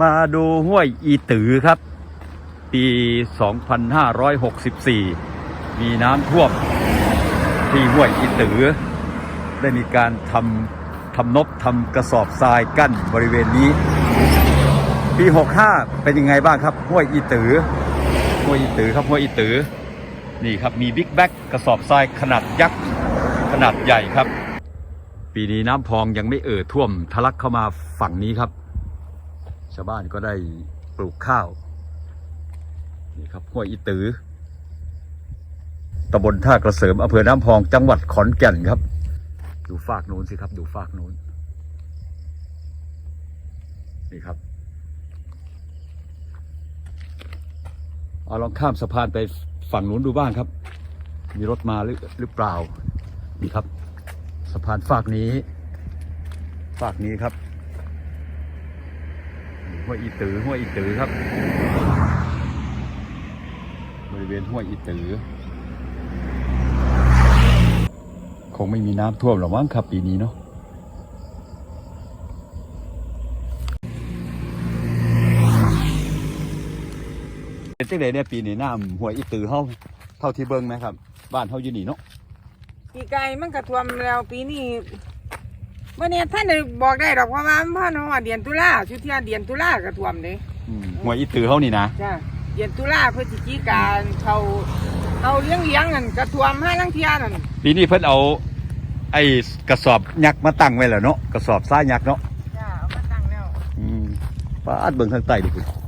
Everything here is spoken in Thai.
มาดูห้วยอีตือครับ ปี 2564 มีน้ำท่วมที่ห้วยอีตือ ได้มีการทำทำนบทำกระสอบทรายกั้นบริเวณนี้ ปี 65 เป็นยังไงบ้างครับ ห้วยอีตือ ห้วยอีตือครับห้วยอีตือ นี่ครับมีบิ๊กแบ็กกระสอบทรายขนาดยักษ์ขนาดใหญ่ครับ ปีนี้น้ำพองยังไม่เอ่อท่วมทะลักเข้ามาฝั่งนี้ครับาวบ้านก็ได้ปลูกข้าว นี่ครับห้วยอีตือตำบลท่ากระเสริมอำเภอน้ำพองจังหวัดขอนแก่นครับ ดูฝากนู้นสิครับ ดูฝากนู้นนี่ครับเอาลองข้ามสะพานไปฝั่งนู้นดูบ้างครับ มีรถมาหรือหรือเปล่า นี่ครับ สะพานฝากนี้ ฝากนี้ครับ ห้วยอีตือห้วยอีตือครับ บริเวณห้วยอีตือ คงไม่มีน้ำท่วมหรอกมั้งครับปีนี้เนาะเป็นจังไดเนี่ยปีนี้น้ำห้วยอีตือเฮาเท่าที่เบิ่งนะครับ บ้านเฮาอยู่นี่เนาะปีไก่มันก็ท่วมแล้วปีนี้ มื่อนี้ท่านได้บอกได้ดอกเพราะว่ามันพ่อน้องเดือนตุลาชุดเทียเดือนตุลาก็ท่วมเด้อืมห้วยอีตือเฮานี่นะจ้ะเดือนตุลาพฤศจิกาเขาเขาเลี้ยงเลี้ยงนั่นก็ท่วมห้าลังเทียนั่นปีนี้เพิ่นเอา ไอ้กระสอบยักษ์มาตั้งไว้แล้วเนาะกระสอบทรายยักษ์เนาะจ้ะเอามาตั้งแล้วอืมป้าดเบิ่งข้างใต้ดิคุณคุณดูไหม